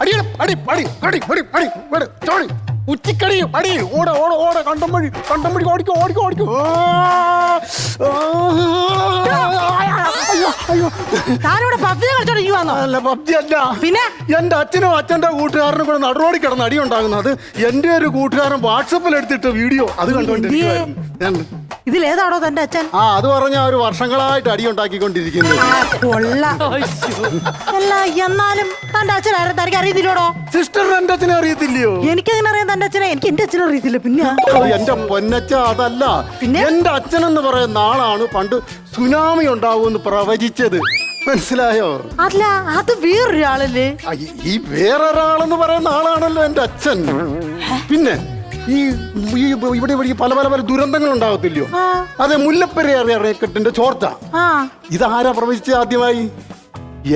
അടിയണം അടി ഓട ഓട ഓട കണ്ടം വഴി ഓടിക്കും ഓടിക്കോ ഓടിക്കോ അയ്യോ അയ്യോ പബ്ജി കളിച്ചോണ്ട് വന്നോ അല്ല പബ്ജി അല്ല. പിന്നെ? എന്റെ അച്ഛനും അച്ഛന്റെ കൂട്ടുകാരനും കൂടെ നടുറോടി കിടന്ന് അടി ഉണ്ടാകുന്നത് എന്റെ ഒരു കൂട്ടുകാരൻ വാട്സപ്പിൽ എടുത്തിട്ട് വീഡിയോ അത് കണ്ടോണ്ടിരിക്കുവായിരുന്നു ഇതിലേതാണോ തന്റെ അച്ഛൻ? ആ അത് പറഞ്ഞ ഒരു വർഷങ്ങളായിട്ട് അടി ഉണ്ടാക്കിക്കൊണ്ടിരിക്കുന്നത് കൊള്ളാം. അല്ല എന്നാലും തന്റെ അച്ഛനായിരുന്നു. തനിക്ക് അറിയത്തില്ലോടോ സിസ്റ്റർ എന്റെ അച്ഛനെ അറിയത്തില്ലയോ? എനിക്കങ്ങനെ തന്റെ അച്ഛനെ എനിക്ക് എന്റെ അച്ഛനെ അറിയത്തില്ല. പിന്നെ? എന്റെ പൊന്നച്ച അതല്ല. പിന്നെ? എന്റെ അച്ഛനെന്ന് പറയുന്ന ആളാണ് പണ്ട് സുനാമി ഉണ്ടാവുമെന്ന് പ്രവചിച്ചത്. മനസ്സിലായോ? അല്ല അത് വേറൊരാളല്ലേ? ആ, ഈ- ഈ വേറൊരാളെന്ന് പറയുന്ന ആളാണല്ലോ എന്റെ അച്ഛൻ. പിന്നെ ഈ ഈ ഇവിടെ ഇവിടെ ഈ പല പല പല ദുരന്തങ്ങൾ ഉണ്ടാകത്തില്ലയോ ആ. അതെ മുല്ലപ്പെരിയാർ അണക്കെട്ടിന്റെ ചോർച്ച. ആ. ഇതാരാ പ്രവചിച്ചത് ആദ്യമായി?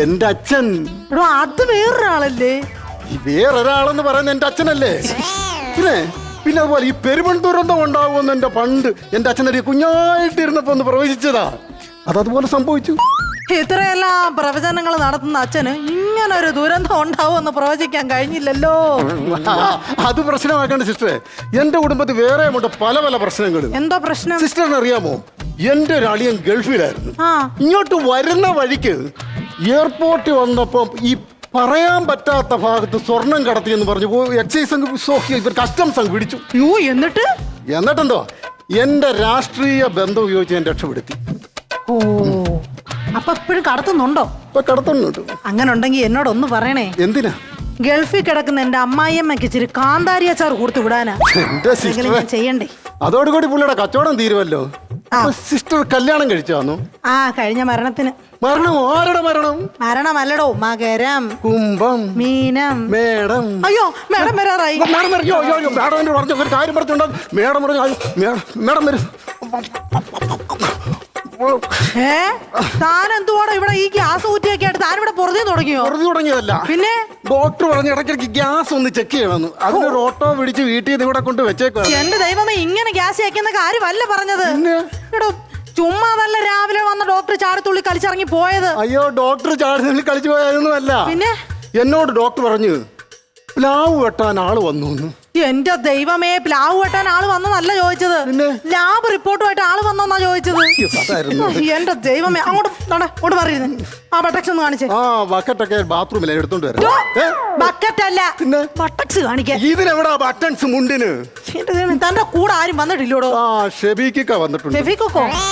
എന്റെ അച്ഛൻ. എടോ അത് വേറൊരാളല്ലേ? ഈ വേറൊരാളെന്ന് പറയുന്ന എന്റെ അച്ഛനല്ലേ? പിന്നെ പിന്നെ അതുപോലെ ഈ പെരുമൺ ദുരന്തം ഉണ്ടാകുമെന്ന് എന്റെ പണ്ട് എന്റെ അച്ഛനൊരു കുഞ്ഞായിട്ടിരുന്നപ്പോ ഒന്ന് പ്രവചിച്ചതാ. അതതുപോലെ സംഭവിച്ചു. ഇത്രയെല്ലാം പ്രവചനങ്ങൾ നടത്തുന്ന അച്ഛന് ഇങ്ങനെ ഒരു ദുരന്തം ഉണ്ടാവുമെന്ന് പ്രവചിക്കാൻ കഴിഞ്ഞില്ലല്ലോ. അത് പ്രശ്നമാക്കേണ്ട സിസ്റ്ററെ. എന്റെ കുടുംബത്തിൽ വേറെ പല പല പ്രശ്നങ്ങൾ എന്തോ പ്രശ്നം? സിസ്റ്ററിന് അറിയാമോ എന്റെ ഒരു അളിയൻ ഗൾഫിലായിരുന്നു. ഇങ്ങോട്ട് വരുന്ന വഴിക്ക് എയർപോർട്ടിൽ വന്നപ്പം ഈ പറയാൻ പറ്റാത്ത ഭാഗത്ത് സ്വർണം കടത്തി എന്ന് പറഞ്ഞു. എക്സൈസ് ഇവർ കസ്റ്റംസ് അങ്ങ് പിടിച്ചു. യോ എന്നിട്ട്? എന്നിട്ടെന്തോ? എന്റെ രാഷ്ട്രീയ ബന്ധം ഉപയോഗിച്ച് ഞാൻ രക്ഷപ്പെടുത്തി. ഓ അപ്പൊ ഇപ്പോഴും കടത്തുന്നുണ്ടോ? ഇപ്പൊ കടത്തുന്നുണ്ട്. അങ്ങനെ ഉണ്ടെങ്കിൽ എന്നോട് ഒന്ന് പറയണേ. എന്തിനാ? ഗൾഫിൽ കിടക്കുന്ന എന്റെ അമ്മായിയമ്മയ്ക്ക് ഇച്ചിരി കാന്താരി അച്ചാർ കൊടുത്തു വിടാനാ. ചെയ്യണ്ടേ? അതോടുകൂടി പുള്ളിയുടെ കച്ചവടം തീരുമല്ലോ. സിസ്റ്റർ കല്യാണം കഴിച്ചോ ആ കഴിഞ്ഞ മരണത്തിന്. മരണം ആരുടെ മരണം? മരണമല്ലടോ മകരം കുംഭം മീനം. മേടം. അയ്യോ മേടം വരാറായി. മേടം. അയ്യോ, അയ്യോ, അയ്യോ, മേഡം എന്നോട് പറഞ്ഞ ഒരു കാര്യം പറഞ്ഞിട്ടുണ്ടാകും മേഡം പറഞ്ഞു മേഡം വരും. ഏ? താൻ എന്തുവാണോ ഇവിടെ ഈ ഗ്യാസ് ഊറ്റിയൊക്കെ ആയിട്ട് താൻ ഇവിടെ പൊറുതി തുടങ്ങിയോ? വെറുതെ തുടങ്ങിയതല്ല. പിന്നെ? ഡോക്ടർ പറഞ്ഞ ഇടയ്ക്കിടയ്ക്ക് ഗ്യാസ് ഒന്ന് ചെക്ക് ചെയ്യണമെന്ന്. അതിനൊരു ഓട്ടോ പിടിച്ച് വീട്ടിൽ നിന്ന് ഇവിടെ കൊണ്ട് വെച്ചേക്കാണ് എന്റെ ദൈവമേ ഇങ്ങനെ ഗ്യാസ് വെക്കുന്ന കാര്യമല്ല പറഞ്ഞത്. പിന്നെ? എടോ ചുമ്മാ നല്ല രാവിലെ വന്ന ഡോക്ടർ ചാടത്തുള്ളി കളിച്ചിറങ്ങി പോയത്. അയ്യോ ഡോക്ടർ ചാടി കളിച്ചു പോയതൊന്നുമല്ല. പിന്നെ? എന്നോട് ഡോക്ടർ പറഞ്ഞു പ്ലാവ് വെട്ടാൻ ആൾ വന്നു എന്ന്. എന്റെ ദൈവമേ പ്ലാവ് വെട്ടാൻ ആൾ വന്നതല്ല ചോദിച്ചത്. പിന്നെ? ലാബ് റിപ്പോർട്ടുമായിട്ട് ആൾ ചോദിച്ചത്? അതായിരുന്നു. എന്റെ ദൈവമേ അങ്ങോട്ട് നട അങ്ങോട്ട് പറയുന്നത് ആ ബട്ടക്സ് ഒന്ന് കാണിച്ചേ. ആ ബക്കറ്റൊക്കെ ബാത്റൂമിൽ എടുത്തോണ്ട് വരാം ഏ? ബക്കറ്റ് അല്ല. പിന്നെ? ബട്ടക്സ് കാണിക്കാൻ. ഇതിനെവിടാ ബട്ടൺസ് മുണ്ടിന്? എന്റെ ദൈവമേ, തന്റെ കൂടെ ആരും വന്നിട്ടില്ലോടോ? ആ ഷെബീക്കിക്ക വന്നിട്ടുണ്ട്. ഷെഫീഖോ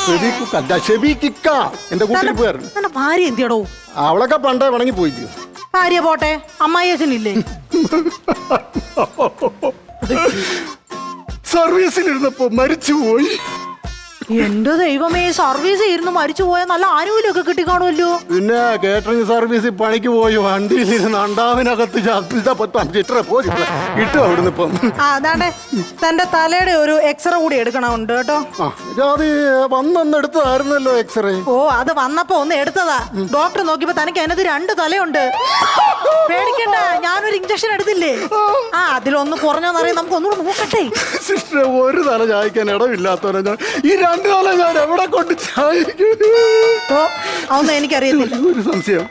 ഷെബീക്കിക്ക അല്ല ഷെബീക്കിക്ക എന്റെ കൂട്ടിൽ പോയായിരുന്നു തന്റെ ഭാര്യ എന്തിയടോ? അവളൊക്കെ പണ്ടേ വണങ്ങി പോയില്ലയോ ഭാര്യ പോട്ടെ അമ്മായിയച്ഛനില്ലേ? സർവീസിലിരുന്നപ്പോ മരിച്ചുപോയി. എന്റെ ദൈവമേ സർവീസ് ഇരുന്ന് മരിച്ചു പോയ നല്ല ആനുകൂല്യമൊക്കെ കിട്ടിക്കാണുമല്ലോ പിന്നെ കേറ്ററിംഗ് സർവീസിൽ പണിക്ക് പോയി വണ്ടിയിൽ ഇരുന്ന് അണ്ടാവിനകത്ത് പോയി. ഇട്ടു അവിടുന്ന് ഇപ്പം. ആ അതാണ്ടേ തന്റെ തലയുടെ ഒരു എക്സ്റേ കൂടി എടുക്കണമുണ്ട് കേട്ടോ. അത് വന്നൊന്ന് എടുത്തതായിരുന്നല്ലോ എക്സ്റേ ഓ അത് വന്നപ്പോ ഒന്ന് എടുത്തതാ. ഡോക്ടർ നോക്കിയപ്പോ തനിക്ക് അതിനകത്ത് രണ്ട് തലയുണ്ട്. പേടിക്കണ്ട ഞാനൊരു ഇഞ്ചക്ഷൻ എടുത്തില്ലേ? ആ അതിലൊന്ന് കുറഞ്ഞോന്നറിയാം നമുക്ക് ഒന്നുകൂടെ നോക്കട്ടെ. സിസ്റ്റർ ഒരു തല ചായക്കാൻ ഇടമില്ലാത്തവരെ ഞാൻ ഈ രണ്ട് തല ഞാൻ എവിടെ കൊണ്ട് ഓ അതൊന്നും എനിക്കറിയത്തില്ല. ഒരു സംശയം.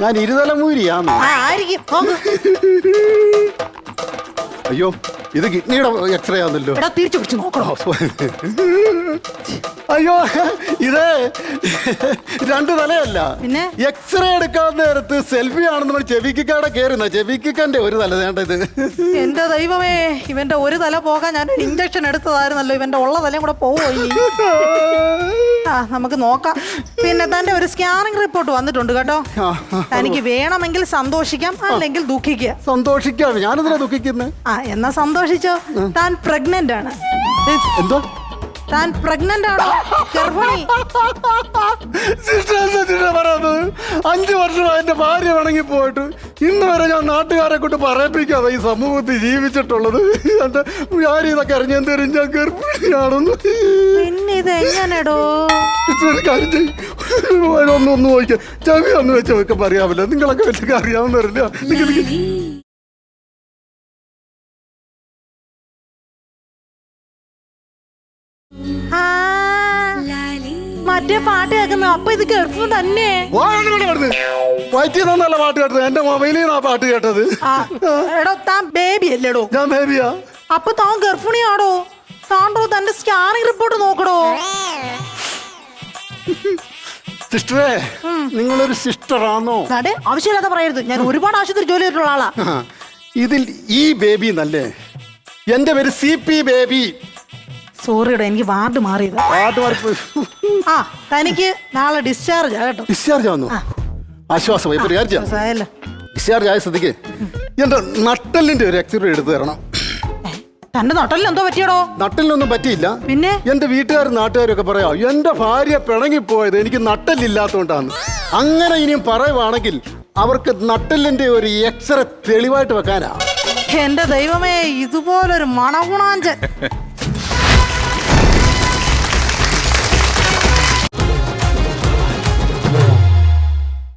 ഞാൻ ഇരുതലമൂരിയാണ് ആ ആയിരിക്കും. നോക്ക്. അയ്യോ. ഇത് കിഡ്നിയുടെ എക്സ്റേ ആണല്ലോ എടാ തിരിച്ചു പിടിച്ച് നോക്കണോ? അയ്യോ ഇത് രണ്ട് തലയല്ല. പിന്നെ? എക്സ്റേ എടുക്കാൻ നേരത്ത് സെൽഫി ആണെന്ന് പറഞ്ഞ് ചെവിക്കാടെ കേറുന്ന ചെവിക്കന്റെ ഒരു തല വേണ്ട ഇത്. എന്റെ ദൈവമേ ഇവന്റെ ഒരു തല പോകാൻ ഞാൻ ഇഞ്ചക്ഷൻ എടുത്തതായിരുന്നല്ലോ. ഇവന്റെ ഉള്ള തലയും കൂടെ പോവോ ഇനി? ആ നമുക്ക് നോക്കാം. പിന്നെ തന്റെ ഒരു സ്കാനിങ് റിപ്പോർട്ട് വന്നിട്ടുണ്ട് കേട്ടോ. തനിക്ക് വേണമെങ്കിൽ സന്തോഷിക്കാം അല്ലെങ്കിൽ ദുഃഖിക്കുക. സന്തോഷിക്കാണ് ഞാനെന്തിനാ ദുഃഖിക്കുന്നത് ആ എന്നാ സന്തോഷിച്ചോ. താൻ പ്രഗ്നന്റ് ആണ്. എന്തോ? താൻ പ്രഗ്നന്റ് ആണോ? ഗർഭിണി. അഞ്ചു വർഷമായി എന്റെ ഭാര്യ വണങ്ങി പോയിട്ട് ഇന്ന് വരെ ഞാൻ നാട്ടുകാരെ കൊണ്ട് പറയിപ്പിക്കാതെ ഈ സമൂഹത്തിൽ ജീവിച്ചിട്ടുള്ളത്. എന്റെ ഞാൻ ഇതൊക്കെ അറിഞ്ഞെന്ന് തരും ഞാൻ ഗർഭിണിയാണെന്ന്. പിന്നെ ഇത് എങ്ങനെടോ. ഒന്ന് ഒന്ന് നോക്കിയാ ചെവി ഒന്ന് വെച്ച് വെക്കാൻ അറിയാമല്ലോ നിങ്ങളൊക്കെ വെച്ചൊക്കെ അറിയാവുന്നവരല്ല? നിക്ക്. മറ്റേ പാട്ട് കേൾക്കുന്നു. അപ്പൊ ഇത് ഗർഭം തന്നെ. വയറ്റിൽ നിന്നല്ല പാട്ട് കേട്ടത്. എന്റെ മൊബൈലിൽ നിന്നാ പാട്ട് കേട്ടത്. ആ എടോ താൻ ബേബി അല്ലേടോ? ഞാൻ ബേബിയാ അപ്പൊ താൻ ഗർഭിണിയാടോ താണ്ടോ തന്റെ സ്കാനിങ് റിപ്പോർട്ട് നോക്കടോ. സിസ്റ്ററേ നിങ്ങളൊരു സിസ്റ്ററാണോ അതെ ആവശ്യമില്ലാതെ പറയരുത്. ഞാൻ ഒരുപാട് ആശുപത്രി ജോലി ചെയ്തിട്ടുള്ള ആളാ. ആ, ഇതിൽ ഈ ബേബി നല്ലേ? എന്റെ പേര് സി പി ബേബി സോറിയുടെ എനിക്ക് വാർഡ് മാറിയത്. പാട്ട് പാടി ആ തനിക്ക് നാളെ ഡിസ്ചാർജ് കേട്ടോ. ഡിസ്ചാർജ് ആവുന്നു ആശ്വാസമായി. ഇപ്പൊ ഡിസ്ചാർജ് ആയ സ്ഥിതിക്ക് എന്റെ നട്ടലിന്റെ ഒരു എക്സ്റേ എടുത്തു തരണം. തന്റെ നട്ടലിന് എന്തോ പറ്റിയടോ? നട്ടലിനൊന്നും പറ്റിയില്ല. പിന്നെ? എന്റെ വീട്ടുകാരും നാട്ടുകാരൊക്കെ പറയാ എന്റെ ഭാര്യ പിണങ്ങിപ്പോയത് എനിക്ക് നട്ടലില്ലാത്തോണ്ടാണ് അങ്ങനെ ഇനിയും പറയുവാണെങ്കിൽ അവർക്ക് നട്ടലിന്റെ ഒരു എക്സ്റേ തെളിവായിട്ട് വെക്കാനാ. എന്റെ ദൈവമേ ഇതുപോലൊരു മണഗുണാഞ്ചൻ.